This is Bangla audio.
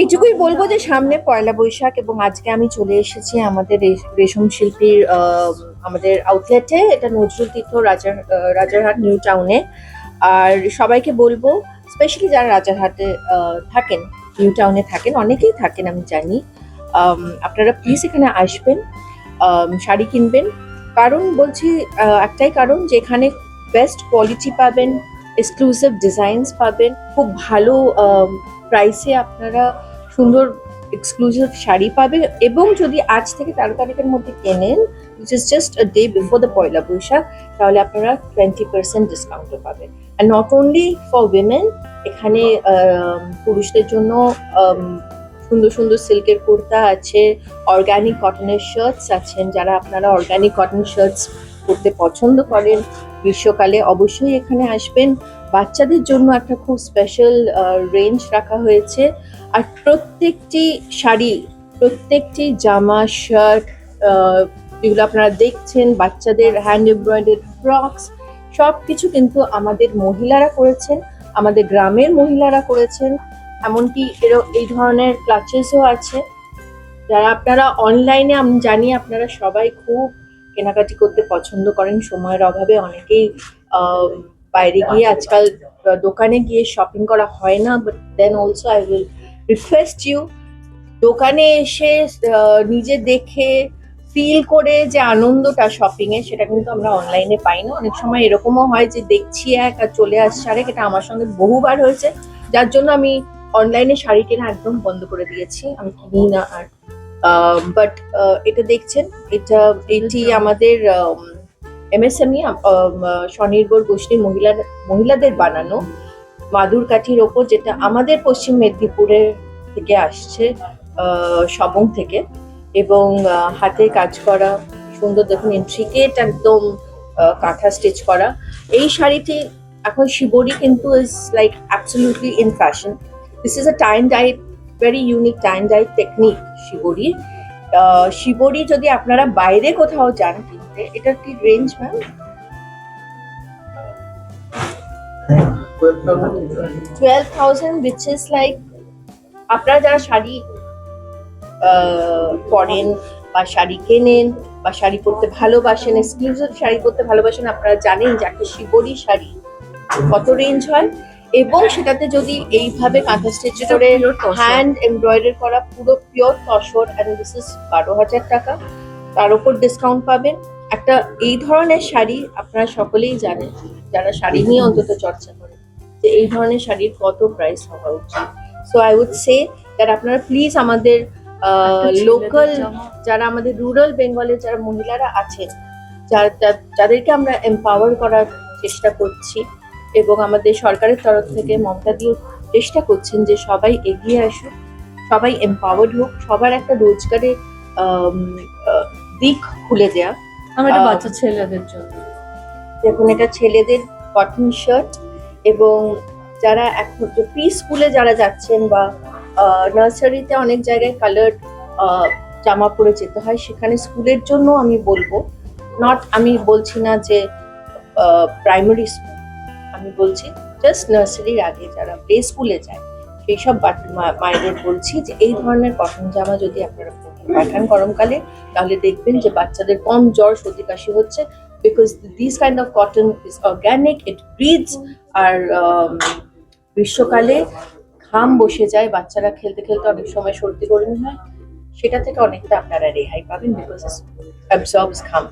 এইটুকুই বলব যে সামনে পয়লা বৈশাখ এবং আজকে আমি চলে এসেছি আমাদের রেশম শিল্পীর আমাদের আউটলেটে এটা নজরুল তীর্থ রাজার রাজারহাট নিউ টাউনে আর সবাইকে বলব স্পেশালি যারা রাজারহাটে থাকেন নিউ টাউনে থাকেন, অনেকেই থাকেন, আমি জানি। আপনারা প্লিজ এখানে আসবেন শাড়ি কিনবেন। কারণ বলছি একটাই কারণ যে এখানে বেস্ট কোয়ালিটি পাবেন এক্সক্লুসিভ ডিজাইনস পাবেন, খুব ভালো প্রাইসে আপনারা সুন্দর এক্সক্লুসিভ শাড়ি পাবে এবং যদি আজ থেকে তেরো তারিখের মধ্যে কেনেন which is just a day before the Poila Baishakh, তাহলে আপনারা টোয়েন্টি পার্সেন্ট ডিসকাউন্টও পাবেন। আর নট অনলি ফর উইমেন এখানে পুরুষদের জন্য সুন্দর সুন্দর সিল্কের কুর্তা আছে অর্গানিক কটনের শার্টস আছেন যারা আপনারা অর্গানিক কটন শার্টস পরতে পছন্দ করেন, গ্রীষ্মকালে অবশ্যই এখানে আসবেন। বাচ্চাদের জন্য একটা খুব স্পেশাল রেঞ্জ রাখা হয়েছে। আর প্রত্যেকটি শাড়ি, প্রত্যেকটি জামা শার্ট যেগুলো আপনারা দেখছেন, বাচ্চাদের হ্যান্ড এমব্রয়ডারি ফ্রকস সব কিছু কিন্তু আমাদের মহিলারা করেছেন, আমাদের গ্রামের মহিলারা করেছেন। এমনকি এরও এই ধরনের ক্লাচেসও আছে। যারা আপনারা অনলাইনে আমি জানি আপনারা সবাই খুব কেনাকাটি করতে পছন্দ করেন, সময়ের অভাবে অনেকেই বাইরে গিয়ে আজকাল দোকানে গিয়ে শপিং করা হয় না but then also I will request you দোকানে এসে নিজে দেখে ফিল করে যে আনন্দটা শপিং এ সেটা কিন্তু আমরা অনলাইনে পাই না। অনেক সময় এরকমও হয় যে দেখছি এক আর চলে আসছে আরেক এটা আমার সঙ্গে বহুবার হয়েছে। যার জন্য আমি অনলাইনে শাড়ি কেনা একদম বন্ধ করে দিয়েছি। আমি কিনি না আর বাট এটা দেখছেন এটা এটি আমাদের এমএসএমই স্বনির্ভর গোষ্ঠীর মহিলা, মহিলাদের বানানো মাদুর কাঠির ওপর যেটা আমাদের পশ্চিম মেদিনীপুরের থেকে আসছে সবং থেকে। এবং হাতে কাজ করা, সুন্দর দেখুন ইন্ট্রিকেট একদম কাঁথা স্টিচ করা। এই শাড়িটি এখন শিবরি কিন্তু is like absolutely in fashion this is a tie dyed very unique tie dyed technique shibori shibori যদি আপনারা বাইরে কোথাও যান কিনতে এটার কি range ma'am twelve thousand which is like আপনারা যারা শাড়ি আহ, পরেন বা শাড়ি কেনেন বা শাড়ি পরতে ভালোবাসেন এক্সক্লুসিভ শাড়ি পরতে ভালোবাসেন আপনারা জানেন যে একটা শিবরি শাড়ি কত রেঞ্জ হয়? এবং সেটাতে যদি এইভাবে কাঁথা স্টিচ করে হ্যান্ড এমব্রয়ডারি করা পুরো pure tussar and this is বারো হাজার টাকা। তার উপর ডিসকাউন্ট পাবেন। একটা এই ধরনের শাড়ি আপনারা সকলেই জানেন যারা শাড়ি নিয়ে অন্তত চর্চা করেন যে এই ধরনের শাড়ির কত প্রাইস হওয়া উচিত। So I would say that আপনারা প্লিজ আমাদের লোকাল যারা আমাদের রুরাল বেঙ্গলের যারা মহিলারা আছেন যাদেরকে আমরা এম্পাওয়ার করার চেষ্টা করছি এবং আমাদের সরকারের তরফ থেকে মমতা দিয়েও চেষ্টা করছেন যে সবাই এগিয়ে আসুক সবাই এম্পাওয়ার্ড হোক সবার একটা রোজগারের দিক খুলে দেয়া। আমার আহ, বাচ্চা ছেলেদের জন্য। দেখুন এটা ছেলেদের কটন শার্ট এবং যারা এখন প্রি স্কুলে যারা যাচ্ছেন বা নার্সারিতে অনেক জায়গায় কালার্ড জামা পরে যেতে হয় সেখানে স্কুলের জন্য আমি বলব নট আমি বলছি না যে প্রাইমারি স্কুল আমি বলছি জাস্ট নার্সারির আগে যারা প্লে স্কুলে যায় সেই সব মায়েদের বলছি যে এই ধরনের কটন জামা যদি আপনারা পাঠান গরমকালে, তাহলে দেখবেন যে বাচ্চাদের কম জ্বর, সর্দি, কাশি হচ্ছে because this kind of cotton is organic it breathes আর গ্রীষ্মকালে ঘাম বসে যায়, বাচ্চারা খেলতে খেলতে অনেক সময় সর্দি গরমি হয়। সেটা থেকে অনেকটা আপনারা রেহাই পাবেন বিকজ অ্যাবজর্বস ঘাম।